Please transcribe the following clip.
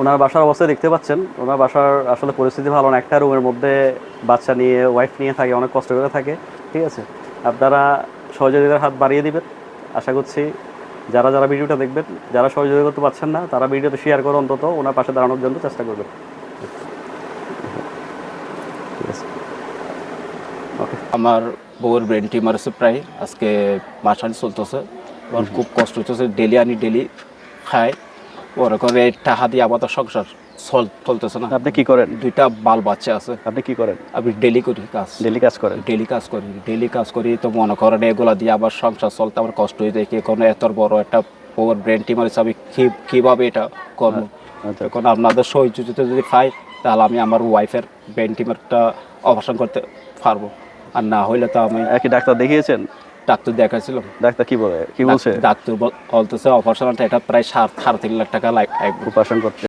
ওনার বাসার অবস্থা দেখতে পাচ্ছেন। ওনার বাসার আসলে পরিস্থিতি ভালো না। একটা রুমের মধ্যে বাচ্চা নিয়ে ওয়াইফ নিয়ে থাকে অনেক কষ্ট করে থাকে ঠিক আছে? আপনারা সহযোগিতার হাত বাড়িয়ে দিবেন। আশা করছি যারা যারা ভিডিওটা দেখবেন যারা সহযোগিতা করতে পারছেন না তারা ভিডিওতে শেয়ার করে অন্তত ওনার পাশে দাঁড়ানোর জন্য চেষ্টা করবেন। ওকে আমার বউয়ের ব্রেন টিউমার আছে প্রায় আজকে মাসানি চলতেছে। আমার খুব কষ্ট হচ্ছে ডেলি আনি ডেলি খাই ওরা করে টাকা দিয়ে আমাদের সংসার চল চলতেছে না। আপনি কি করেন? দুইটা বাল বাচ্চা আছে। আপনি কি করেন? আমি ডেলি করি কাজ। ডেলি কাজ করেন? ডেলি কাজ করি। ডেলি কাজ করি তো মনে করেন এগুলা দিয়ে আবার সংসার চলতে আমার কষ্ট হয়ে যায়। কি কোনো এত বড় একটা বউয়ের ব্রেন আমি কি কীভাবে এটা করব? আচ্ছা। এখন আপনাদের সহযোগিতা যদি পাই তাহলে আমি আমার ওয়াইফের ব্রেন টিমারটা অপারেশন করতে পারব। আর না হইলে তো আমি একই ডাক্তার দেখিয়েছেন? ডাক্তার দেখাইছিলাম ডাক্তার কি বলে? কি বলছে? ডাক্তার বল- বলতেছে অপারেশনটা এটা প্রায় সাত সাড়ে তিন লাখ টাকা অপারেশন করতে